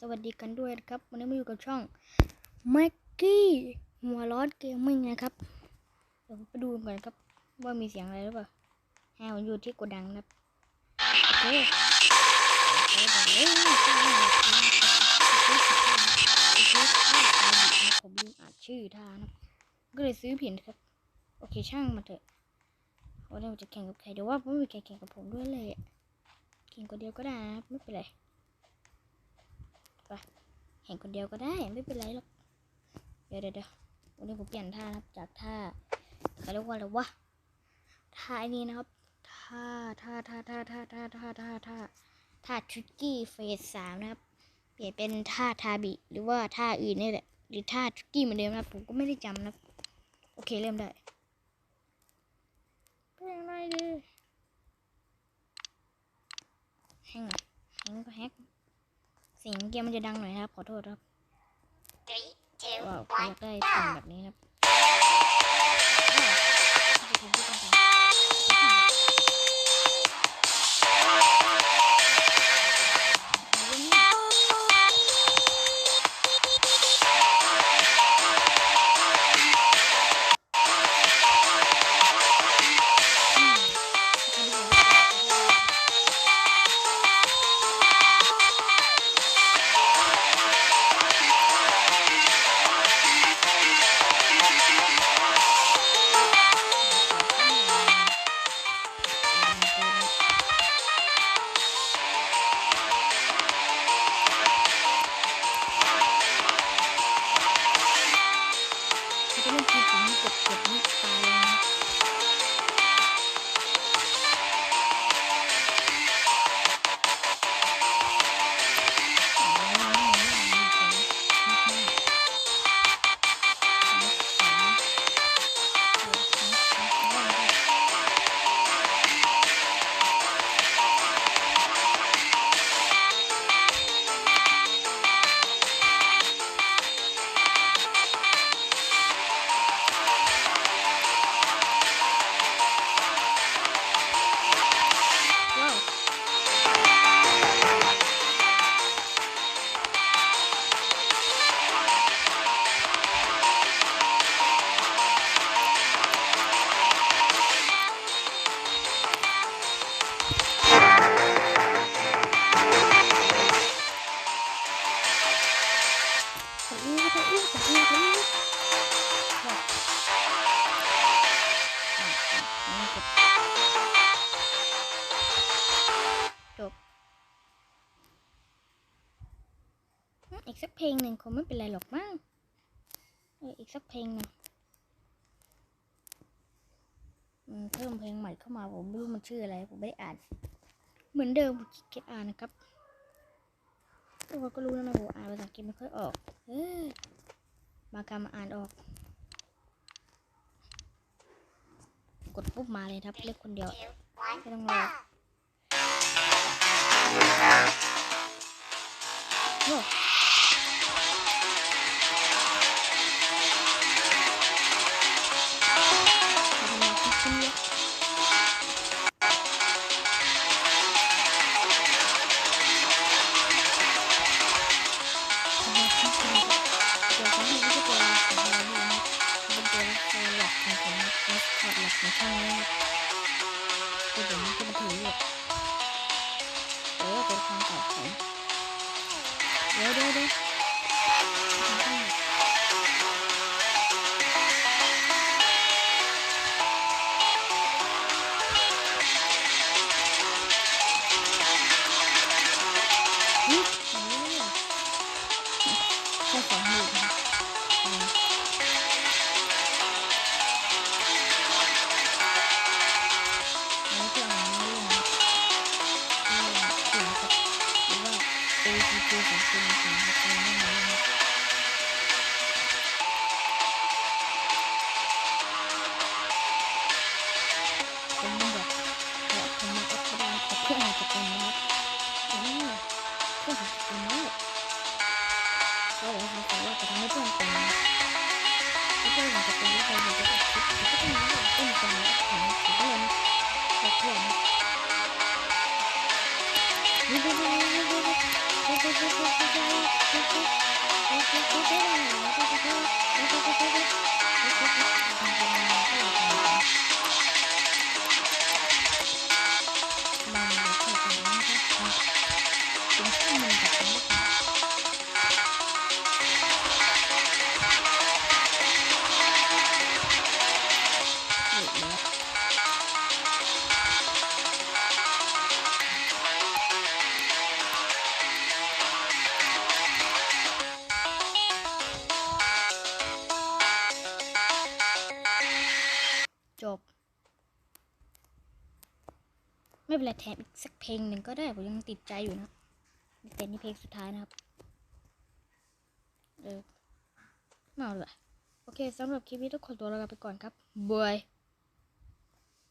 สวัสดีกันด้วยนะครับ วันนี้มาอยู่กับช่องแม็กกี้หัวร้อนเกมมิ่งนะครับ เดี๋ยวไปดูกันครับ ว่ามีเสียงอะไรหรือเปล่าแฮวอยู่ที่กดังนะครับโอเคผมลืมอ่านชื่อท่านะก็เลยซื้อผิดครับ โอเคช่างมาเถอะวันนี้ผมจะแข่งกับใครเดี๋ยวว่าไม่มีใครแข่งกับผมด้วยเลยแข่งคนเดียวก็ได้นะไม่เป็นไร แข่งคนเดียวก็ได้ไม่เป็นไรหรอกเดี๋ยวเดี๋ยวเดี๋ยววันนี้ผมเปลี่ยนท่านะครับ จากท่าเขาเรียกว่าอะไรวะ ท่าไอ้นี้นะครับ ท่าท่าท่าท่าท่าท่าท่าท่าท่าท่าทริกกี้เฟสสามนะครับ เปลี่ยนเป็นท่าทาบิหรือว่าท่าอื่นนี่แหละ หรือท่าทริกกี้เหมือนเดิมนะครับผมก็ไม่ได้จำนะครับโอเคเริ่มได้เป็นอะไรดีแฮงอะแฮงก็แฮกเสียงเกมมันจะดังหน่อยนะครับ ขอโทษครับ Three, two, ว้าวผมอยา one, กได้ go! เสียงแบบนี้ครับ กดกดนี่ตายเลยนะ ขออู้ขออู้ขออู้ขออู้ว้าวอะอะอันนี้กดจบอีกสักเพลงหนึ่งคงไม่เป็นไรหรอกมั้งเอออีกสักเพลงหนึ่งเพิ่มเพลงใหม่เข้ามาผมไม่รู้มันชื่ออะไร ผมไม่ได้อ่าน เหมือนเดิมผมขี้เกียจอ่านนะครับ ทุกคนก็รู้แล้วนะผมอ่านภาษาอังกฤษไม่ค่อยออกเออบางคำอ่านออก กดปุ๊บมาเลยครับเล็กคนเดียวไม่ต้องรอโอ้ แบบไม่ก็เดี๋ยวมันก็ม่ถือแบบเออเป็นความตอบผมเดี๋ยวเดี๋ยวเดี๋ยว 就是说，你想要说那。 ไม่เป็นไรแถมอีกสักเพลงหนึ่งก็ได้ผมยังติดใจอยู่นะเป็นนี่เพลงสุดท้ายนะครับเออไม่เอาเลยโอเคสำหรับคลิปนี้ทุกคนตัวลาไปก่อนครับบาย